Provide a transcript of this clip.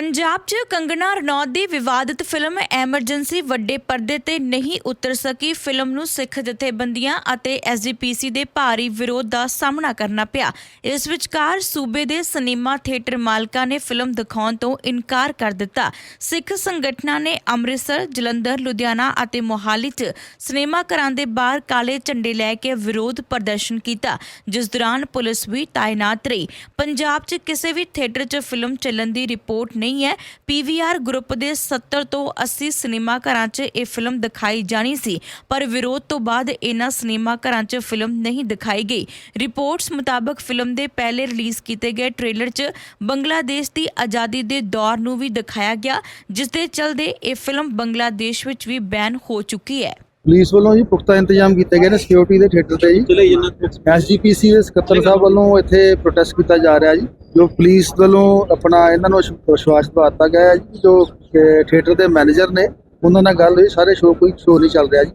ਪੰਜਾਬ 'ਚ ਕੰਗਨਾ ਰਣੌਤ ਦੀ ਵਿਵਾਦਿਤ ਫਿਲਮ ਐਮਰਜੈਂਸੀ ਵੱਡੇ ਪਰਦੇ ਤੇ ਨਹੀਂ ਉਤਰ ਸਕੀ। ਫਿਲਮ ਨੂੰ ਸਿੱਖ ਜਥੇਬੰਦੀਆਂ ਅਤੇ ਐਸਜੀਪੀਸੀ ਦੇ ਭਾਰੀ ਵਿਰੋਧ ਦਾ ਸਾਹਮਣਾ ਕਰਨਾ ਪਿਆ। ਇਸ ਵਿਚਕਾਰ ਸੂਬੇ ਦੇ ਸਿਨੇਮਾ ਥੀਏਟਰ ਮਾਲਕਾਂ ਨੇ ਫਿਲਮ ਦਿਖਾਉਣ ਤੋਂ ਇਨਕਾਰ ਕਰ ਦਿੱਤਾ। ਸਿੱਖ ਸੰਗਠਨਾਂ ਨੇ ਅੰਮ੍ਰਿਤਸਰ, ਜਲੰਧਰ, ਲੁਧਿਆਣਾ ਅਤੇ ਮੋਹਾਲੀ 'ਚ ਸਿਨੇਮਾ ਘਰਾਂ ਦੇ ਬਾਹਰ ਕਾਲੇ ਝੰਡੇ ਲੈ ਕੇ ਵਿਰੋਧ ਪ੍ਰਦਰਸ਼ਨ ਕੀਤਾ, ਜਿਸ ਦੌਰਾਨ ਪੁਲਿਸ ਵੀ ਤਾਇਨਾਤ ਰਹੀ। ਪੰਜਾਬ 'ਚ ਕਿਸੇ ਵੀ ਥੀਏਟਰ 'ਚ ਫਿਲਮ ਚੱਲਣ ਦੀ ਰਿਪੋਰਟ ਨਹੀਂ ਹੈ। ਪੀਵੀਆਰ ਗਰੁੱਪ ਦੇ 70 ਤੋਂ 80 ਸਿਨੇਮਾ ਘਰਾਂ 'ਚ ਇਹ ਫਿਲਮ ਦਿਖਾਈ ਜਾਣੀ ਸੀ ਪਰ ਵਿਰੋਧ ਤੋਂ ਬਾਅਦ ਇਹਨਾਂ ਸਿਨੇਮਾ ਘਰਾਂ 'ਚ ਫਿਲਮ ਨਹੀਂ ਦਿਖਾਈ ਗਈ। ਰਿਪੋਰਟਸ ਮੁਤਾਬਕ ਫਿਲਮ ਦੇ ਪਹਿਲੇ ਰਿਲੀਜ਼ ਕੀਤੇ ਗਏ ਟ੍ਰੇਲਰ 'ਚ ਬੰਗਲਾਦੇਸ਼ ਦੀ ਆਜ਼ਾਦੀ ਦੇ ਦੌਰ ਨੂੰ ਵੀ ਦਿਖਾਇਆ ਗਿਆ ਜਿਸ ਦੇ ਚਲਦੇ ਇਹ ਫਿਲਮ ਬੰਗਲਾਦੇਸ਼ ਵਿੱਚ ਵੀ ਬੈਨ ਹੋ ਚੁੱਕੀ ਹੈ। ਪੁਲਿਸ ਵੱਲੋਂ ਜੀ ਪੁਖਤਾ ਇੰਤਜ਼ਾਮ ਕੀਤੇ ਗਏ ਨੇ ਸਿਕਿਉਰਿਟੀ ਦੇ ਥੀਏਟਰ ਤੇ ਜੀ। ਐਸਜੀਪੀਸੀ ਦੇ ਸਕੱਤਰ ਸਾਹਿਬ ਵੱਲੋਂ ਇੱਥੇ ਪ੍ਰੋਟੈਸਟ ਕੀਤਾ ਜਾ ਰਿਹਾ ਜੀ। ਜੋ ਪੁਲਿਸ ਵੱਲੋਂ ਆਪਣਾ ਇਹਨਾਂ ਨੂੰ ਵਿਸ਼ਵਾਸ ਦਿਵਾਤਾ ਗਿਆ ਹੈ ਜੀ, ਜੋ ਥੀਏਟਰ ਦੇ ਮੈਨੇਜਰ ਨੇ, ਉਹਨਾਂ ਨਾਲ ਗੱਲ ਹੋਈ, ਸਾਰੇ ਸ਼ੋਅ ਕੋਈ ਸ਼ੋਅ ਨਹੀਂ ਚੱਲ ਰਿਹਾ ਜੀ।